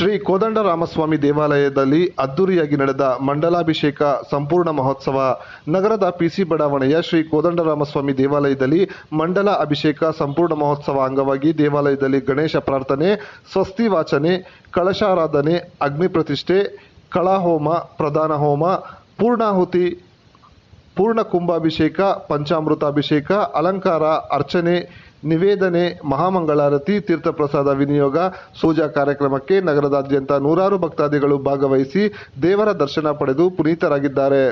ಶ್ರೀ ಕೋದಂಡರಾಮಸ್ವಾಮಿ ದೇವಾಲಯದಲ್ಲಿ ಅದ್ದೂರಿಯಾಗಿ ನಡೆದ ಮಂಡಲಾಭಿಷೇಕ ಸಂಪೂರ್ಣ ಮಹೋತ್ಸವ. ನಗರದ ಪಿಸಿ ಬಡಾವಣೆಯ ಶ್ರೀ ಕೋದಂಡರಾಮಸ್ವಾಮಿ ದೇವಾಲಯದಲ್ಲಿ ಮಂಡಲ ಅಭಿಷೇಕ ಸಂಪೂರ್ಣ ಮಹೋತ್ಸವ ಅಂಗವಾಗಿ ದೇವಾಲಯದಲ್ಲಿ ಗಣೇಶ ಪ್ರಾರ್ಥನೆ, ಸ್ವಸ್ತಿ ವಾಚನೆ, ಕಳಶಾರಾಧನೆ, ಅಗ್ನಿ ಪ್ರತಿಷ್ಠೆ, ಕಳಾಹೋಮ, ಪ್ರಧಾನ ಹೋಮ, ಪೂರ್ಣಾಹುತಿ ಪೂರ್ಣ ಕುಂಭಾಭಿಷೇಕ ಪಂಚಾಮೃತಾಭಿಷೇಕ, ಅಲಂಕಾರ, ಅರ್ಚನೆ ನಿವೇದನೆ ಮಹಾಮಂಗಳಾರತಿ ತೀರ್ಥಪ್ರಸಾದ ವಿನಿಯೋಗ ಸೂಜಾ ಕಾರ್ಯಕ್ರಮಕ್ಕೆ ನಗರದಾದ್ಯಂತ ನೂರಾರು ಭಕ್ತಾದಿಗಳು ಭಾಗವಹಿಸಿ ದೇವರ ದರ್ಶನ ಪಡೆದು ಪುನೀತರಾಗಿದ್ದಾರೆ.